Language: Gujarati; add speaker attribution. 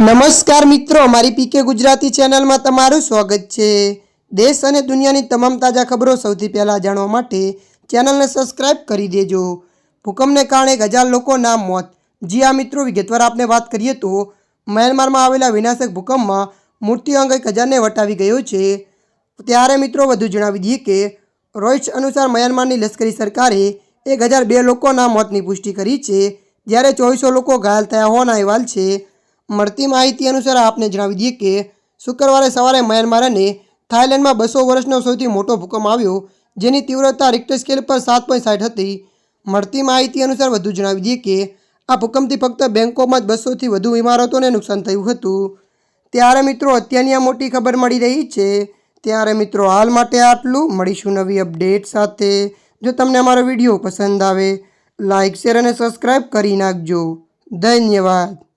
Speaker 1: નમસ્કાર મિત્રો, અમારી પીકે ગુજરાતી ચેનલમાં તમારું સ્વાગત છે. દેશ અને દુનિયાની તમામ તાજા ખબરો સૌથી પહેલાં જાણવા માટે ચેનલને સબસ્ક્રાઇબ કરી દેજો. ભૂકંપને કારણે એક હજાર લોકોના મોત. જી આ મિત્રો, વિગતવાર આપણે વાત કરીએ તો, મ્યાનમારમાં આવેલા વિનાશક ભૂકંપમાં મૃત્યુઆંક એક હજારને વટાવી ગયો છે. ત્યારે મિત્રો, વધુ જણાવી દઈએ કે રોઇટ્સ અનુસાર મ્યાનમારની લશ્કરી સરકારે એક હજાર બે લોકોના મોતની પુષ્ટિ કરી છે, જ્યારે ચોવીસો લોકો ઘાયલ થયા હોવાના અહેવાલ છે. મળતી માહિતી અનુસાર આપને જણાવી દઈએ કે શુક્રવારે સવારે મ્યાનમાર અને થાઇલેન્ડમાં બસો વર્ષનો સૌથી મોટો ભૂકંપ આવ્યો, જેની તીવ્રતા રિક્ટર સ્કેલ પર સાત પોઈન્ટ હતી. મળતી માહિતી અનુસાર વધુ જણાવી દઈએ કે આ ભૂકંપથી ફક્ત બેંકોમાં જ બસોથી વધુ ઇમારતોને નુકસાન થયું હતું. ત્યારે મિત્રો, અત્યારની આ મોટી ખબર મળી રહી છે. ત્યારે મિત્રો, હાલ માટે આટલું. મળીશું નવી અપડેટ સાથે. જો તમને અમારો વીડિયો પસંદ આવે લાઇક શેર અને સબસ્ક્રાઈબ કરી નાખજો. ધન્યવાદ.